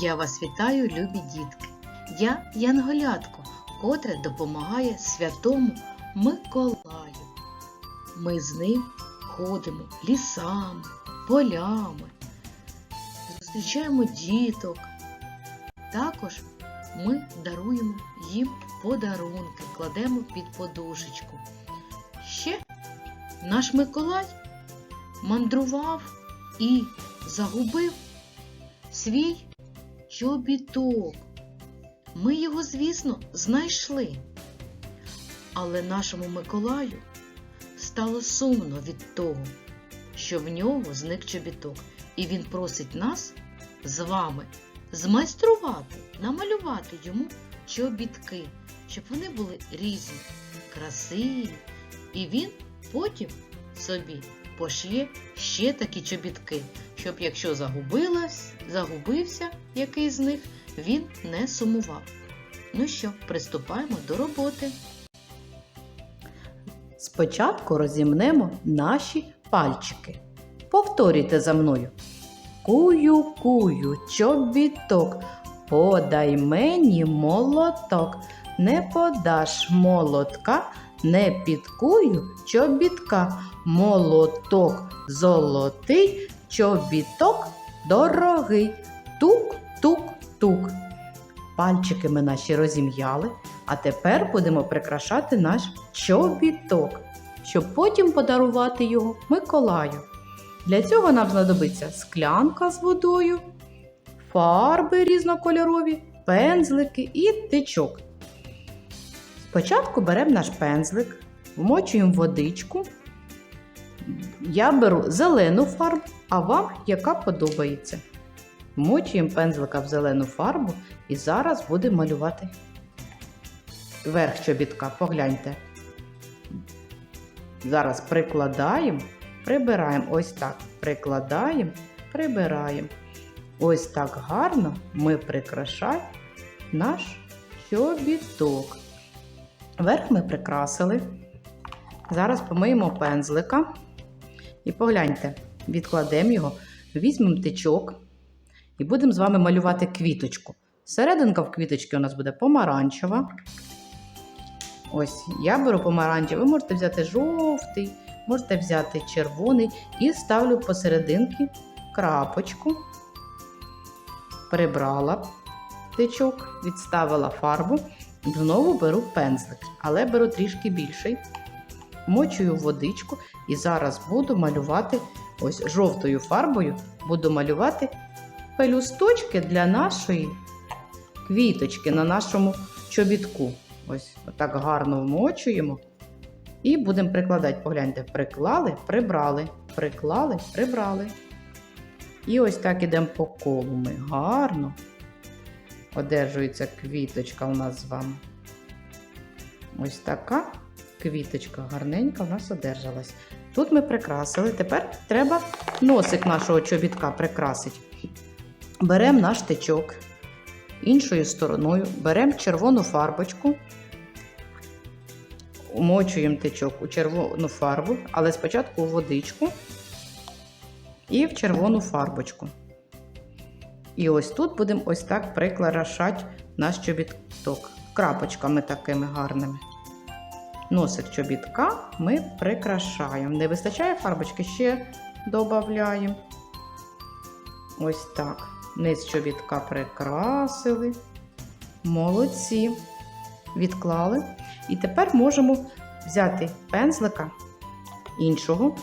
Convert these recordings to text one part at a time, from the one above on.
Я вас вітаю, любі дітки. Я Янголятко, котре допомагає святому Миколаю. Ми з ним ходимо лісами, полями, зустрічаємо діток. Також ми даруємо їм подарунки, кладемо під подушечку. Ще наш Миколай мандрував і загубив свій чобіток. Ми його, звісно, знайшли. Але нашому Миколаю стало сумно від того, що в нього зник чобіток, і він просить нас з вами змайструвати, намалювати йому чобітки, щоб вони були різні, красиві, і він потім собі пошє ще такі чобітки, щоб якщо загубилась, загубився який з них, він не сумував. Ну що, приступаємо до роботи. Спочатку розімнемо наші пальчики. Повторюйте за мною. Кую, кую, чобіток, подай мені молоток. Не подаш молотка, не підкую чобітка. Молоток золотий, чобіток дорогий. Тук-тук-тук. Пальчики ми наші розім'яли, а тепер будемо прикрашати наш чобіток, щоб потім подарувати його Миколаю. Для цього нам знадобиться склянка з водою, фарби різнокольорові, пензлики і тичок. Спочатку беремо наш пензлик, вмочуємо водичку. Я беру зелену фарбу, а вам яка подобається. Вмочуємо пензлика в зелену фарбу і зараз будемо малювати верх чобітка. Погляньте. Зараз прикладаємо, прибираємо ось так. Прикладаємо, прибираємо. Ось так гарно ми прикрашаємо наш чобіток. Верх ми прикрасили. Зараз помиємо пензлика. І погляньте, відкладемо його, візьмемо тичок і будемо з вами малювати квіточку. Серединка в квіточки у нас буде помаранчева. Ось, я беру помаранчевий, ви можете взяти жовтий, можете взяти червоний і ставлю посерединки крапочку. Прибрала тичок, відставила фарбу, знову беру пензлик, але беру трішки більший. Мочую водичку і зараз буду малювати ось жовтою фарбою, буду малювати пелюсточки для нашої квіточки на нашому чобітку. Ось так гарно вмочуємо. І будемо прикладати. Погляньте, приклали, прибрали, приклали, прибрали. І ось так ідемо по колу. Ми гарно. Одержується квіточка у нас з вами. Ось така квіточка гарненька у нас одержалась. Тут ми прикрасили. Тепер треба носик нашого чобітка прикрасити. Беремо наш тичок іншою стороною, беремо червону фарбочку, умочуємо тичок у червону фарбу, але спочатку у водичку і в червону фарбочку. І ось тут будемо ось так прикрашати наш чобіток крапочками такими гарними. Носик чобітка ми прикрашаємо. Не вистачає фарбочки, ще додаємо. Ось так. Низ чобітка прикрасили. Молодці. Відклали. І тепер можемо взяти пензлика іншого.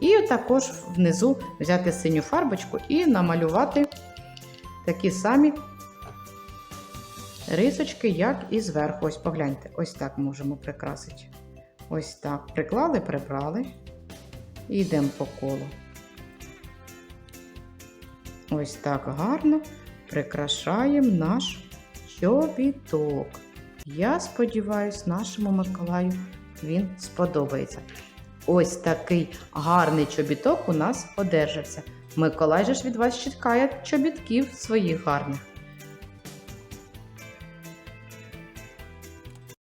І також внизу взяти синю фарбочку і намалювати такі самі рисочки, як і зверху. Ось погляньте, ось так можемо прикрасити. Ось так. Приклали, прибрали. І йдемо по колу. Ось так гарно прикрашаємо наш чобіток. Я сподіваюся, нашому Миколаю він сподобається. Ось такий гарний чобіток у нас одержався. Миколай же ж від вас чекає чобітків своїх гарних.